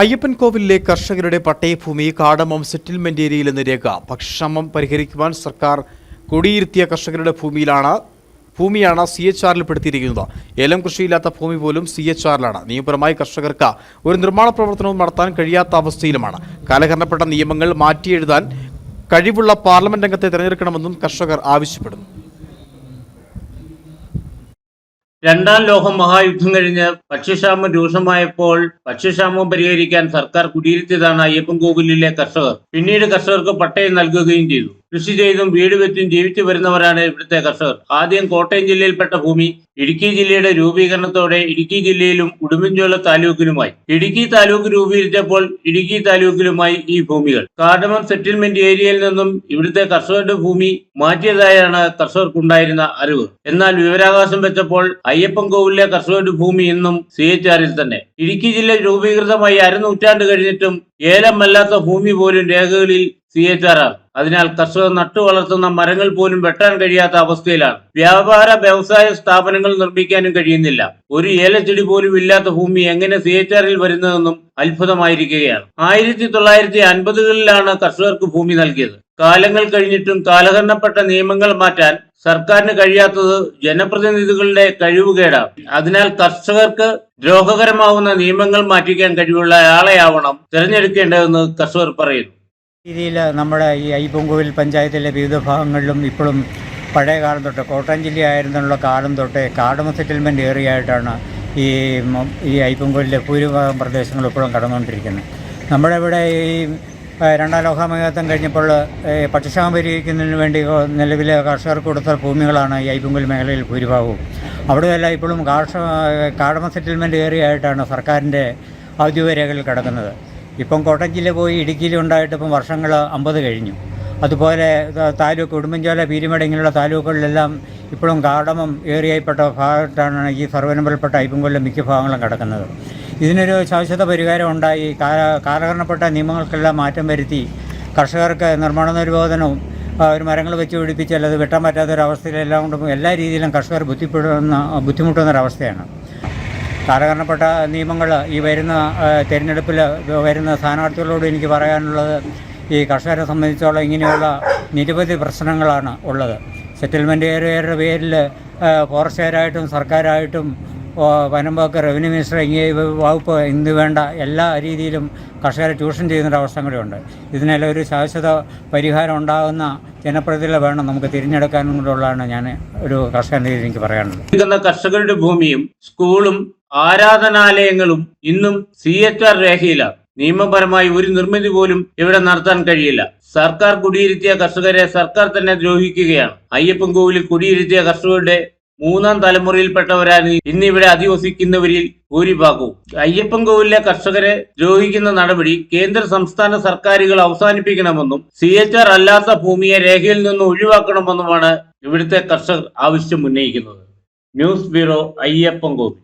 അയ്യപ്പൻ കോവിലിലെ കർഷകരുടെ പട്ടയഭൂമി കാടമം സെറ്റിൽമെന്റ് ഏരിയയിൽ നിന്ന് രേഖ. പക്ഷമം പരിഹരിക്കുവാൻ സർക്കാർ കുടിയിരുത്തിയ കർഷകരുടെ ഭൂമിയിലാണ് ഭൂമിയാണ് സി എച്ച് ആറിൽ പെടുത്തിയിരിക്കുന്നത്. ഏലം കൃഷിയില്ലാത്ത ഭൂമി പോലും സി എച്ച് ആറിലാണ് നിയമപരമായി കർഷകർക്ക് ഒരു നിർമ്മാണ പ്രവർത്തനവും നടത്താൻ കഴിയാത്ത അവസ്ഥയിലുമാണ്. കാലഹരണപ്പെട്ട നിയമങ്ങൾ മാറ്റിയെഴുതാൻ കഴിവുള്ള പാർലമെന്റ് അംഗത്തെ തിരഞ്ഞെടുക്കണമെന്നും കർഷകർ ആവശ്യപ്പെടുന്നു. രണ്ടാം ലോക മഹായുദ്ധം കഴിഞ്ഞ് ഭക്ഷ്യക്ഷാമം രൂക്ഷമായപ്പോൾ ഭക്ഷ്യക്ഷാമം പരിഹരിക്കാൻ സർക്കാർ കുടിയിരുത്തിയതാണ് അയ്യപ്പൻ കോവിലിലെ കർഷകർ. പിന്നീട് കർഷകർക്ക് പട്ടയം നൽകുകയും ചെയ്തു. കൃഷി ചെയ്തും വീട് വെച്ചും ജീവിച്ചു വരുന്നവരാണ് ഇവിടുത്തെ കർഷകർ. ആദ്യം കോട്ടയം ജില്ലയിൽപ്പെട്ട ഭൂമി ഇടുക്കി ജില്ലയുടെ രൂപീകരണത്തോടെ ഇടുക്കി ജില്ലയിലും ഉടുമ്പൻചോല താലൂക്കിലുമായി. ഇടുക്കി താലൂക്ക് രൂപീകരിച്ചപ്പോൾ ഇടുക്കി താലൂക്കിലുമായി ഈ ഭൂമികൾ. കാർഡമം സെറ്റിൽമെന്റ് ഏരിയയിൽ നിന്നും ഇവിടുത്തെ കർഷകരുടെ ഭൂമി മാറ്റിയതായാണ് കർഷകർക്കുണ്ടായിരുന്ന അറിവ്. എന്നാൽ വിവരാവകാശം വെച്ചപ്പോൾ അയ്യപ്പൻ കോവിലെ കർഷകരുടെ ഭൂമി ഇന്നും സി എച്ച് ആറിൽ തന്നെ. ഇടുക്കി ജില്ല രൂപീകൃതമായി അരനൂറ്റാണ്ട് കഴിഞ്ഞിട്ടും ഏലമല്ലാത്ത ഭൂമി പോലും രേഖകളിൽ സി എച്ച് ആർ ആർ അതിനാൽ കർഷകർ നട്ടു വളർത്തുന്ന മരങ്ങൾ പോലും വെട്ടാൻ കഴിയാത്ത അവസ്ഥയിലാണ്. വ്യാപാര വ്യവസായ സ്ഥാപനങ്ങൾ നിർമ്മിക്കാനും കഴിയുന്നില്ല. ഒരു ഏലച്ചെടി പോലും ഇല്ലാത്ത ഭൂമി എങ്ങനെ സി എച്ച് ആറിൽ വരുന്നതെന്നും അത്ഭുതമായിരിക്കുകയാണ്. ആയിരത്തി തൊള്ളായിരത്തി അൻപതുകളിലാണ് കർഷകർക്ക് ഭൂമി നൽകിയത്. കാലങ്ങൾ കഴിഞ്ഞിട്ടും കാലഹരണപ്പെട്ട നിയമങ്ങൾ മാറ്റാൻ സർക്കാരിന് കഴിയാത്തത് ജനപ്രതിനിധികളുടെ കഴിവുകേടാണ്. അതിനാൽ കർഷകർക്ക് ദ്രോഹകരമാവുന്ന നിയമങ്ങൾ മാറ്റിക്കാൻ കഴിവുള്ള ആളെയാവണം തിരഞ്ഞെടുക്കേണ്ടതെന്ന് കർഷകർ പറയുന്നു. രീതിയിൽ നമ്മുടെ ഈ അയ്യപ്പൻകോവിൽ പഞ്ചായത്തിലെ വിവിധ ഭാഗങ്ങളിലും ഇപ്പോഴും പഴയ കാലം തൊട്ട് കോട്ടയം ജില്ലയായിരുന്നുള്ള കാലം തൊട്ട് കാടമ സെറ്റിൽമെന്റ് ഏറിയ ആയിട്ടാണ് ഈ ഈ അയ്യപ്പൻകോവിലിലെ ഭൂരിഭാഗം പ്രദേശങ്ങൾ ഇപ്പോഴും കടന്നുകൊണ്ടിരിക്കുന്നത്. നമ്മുടെ ഇവിടെ ഈ രണ്ടാം ലോകമഹായുദ്ധം കഴിഞ്ഞപ്പോൾ പക്ഷിക്ഷാമം പരിഹരിക്കുന്നതിന് വേണ്ടി നിലവിലെ കർഷകർക്ക് കൊടുത്ത ഭൂമികളാണ് ഈ അയ്യപ്പൻകോവിൽ മേഖലയിൽ ഭൂരിഭാഗവും. അവിടെയെല്ലാം ഇപ്പോഴും കാർഷ കാടമ സെറ്റിൽമെന്റ് ഏറിയ ആയിട്ടാണ് സർക്കാരിന്റെ ഔദ്യോഗിക രേഖകൾ കിടക്കുന്നത്. ഇപ്പം കോട്ടയം ജില്ല പോയി ഇടുക്കിയിൽ ഉണ്ടായിട്ട് ഇപ്പം വർഷങ്ങൾ അമ്പത് കഴിഞ്ഞു. അതുപോലെ താലൂക്ക് ഉടുമ്പൻചോല പീരുമേട് ഇങ്ങനെയുള്ള താലൂക്കുകളിലെല്ലാം ഇപ്പോഴും കാടമം ഏറിയപ്പെട്ട ഭാഗത്താണ് ഈ സർവനമ്പൽപ്പെട്ട ഐപ്പൻകൊല്ലം മിക്ക ഭാഗങ്ങളും കിടക്കുന്നത്. ഇതിനൊരു ശാശ്വത പരിഹാരം ഉണ്ടായി. കാല കാലഹരണപ്പെട്ട നിയമങ്ങൾക്കെല്ലാം മാറ്റം വരുത്തി. കർഷകർക്ക് നിർമ്മാണ നിരോധനവും ആ, ഒരു മരങ്ങൾ വെച്ച് പിടിപ്പിച്ചാൽ അത് വെട്ടാൻ പറ്റാത്തൊരവസ്ഥയിലെല്ലാം കൊണ്ടും എല്ലാ രീതിയിലും കർഷകർ ബുദ്ധിപ്പെടുന്ന ബുദ്ധിമുട്ടുന്നൊരവസ്ഥയാണ്. കാലഹരണപ്പെട്ട നിയമങ്ങൾ ഈ വരുന്ന തിരഞ്ഞെടുപ്പിൽ വരുന്ന സ്ഥാനാർത്ഥികളോട് എനിക്ക് പറയാനുള്ളത് ഈ കർഷകരെ സംബന്ധിച്ചോളം ഇങ്ങനെയുള്ള നിരവധി പ്രശ്നങ്ങളാണ് ഉള്ളത്. സെറ്റിൽമെന്റ് ഏരിയയുടെ പേരിൽ ഫോറസ്റ്റുകാരായിട്ടും സർക്കാരായിട്ടും വനം വകുപ്പ് റവന്യൂ മിനിസ്റ്റർ ഇങ്ങനെ വകുപ്പ് ഇന്ന് വേണ്ട എല്ലാ രീതിയിലും കർഷകരെ ചൂഷണം ചെയ്യുന്നൊരവസ്ഥ ഉണ്ട്. ഇതിനെല്ലാം ഒരു ശാശ്വത പരിഹാരം ഉണ്ടാകുന്ന ജനപ്രതിനിധികളെ വേണം നമുക്ക് തിരഞ്ഞെടുക്കാനും കൂടെയുള്ളതാണ് ഞാൻ ഒരു കർഷകന്റെ എനിക്ക് പറയാനുള്ളത്. കർഷകരുടെ ഭൂമിയും സ്കൂളും ആരാധനാലയങ്ങളും ഇന്നും സി എച്ച് ആർ രേഖയിലാണ്. നിയമപരമായി ഒരു നിർമ്മിതി പോലും ഇവിടെ നടത്താൻ കഴിയില്ല. സർക്കാർ കുടിയിരുത്തിയ കർഷകരെ സർക്കാർ തന്നെ ദ്രോഹിക്കുകയാണ്. അയ്യപ്പൻ കോവിലിൽ കുടിയിരുത്തിയ കർഷകരുടെ മൂന്നാം തലമുറയിൽപ്പെട്ടവരാണ് ഇന്നിവിടെ അധിവസിക്കുന്നവരിൽ ഭൂരിഭാഗവും. അയ്യപ്പൻ കോവിലിലെ കർഷകരെ ദ്രോഹിക്കുന്ന നടപടി കേന്ദ്ര സംസ്ഥാന സർക്കാരുകൾ അവസാനിപ്പിക്കണമെന്നും സി എച്ച് ആർ അല്ലാത്ത ഭൂമിയെ രേഖയിൽ നിന്ന് ഒഴിവാക്കണമെന്നുമാണ് ഇവിടുത്തെ കർഷകർ ആവശ്യം ഉന്നയിക്കുന്നത്. News bureau Ayyappan Kovil.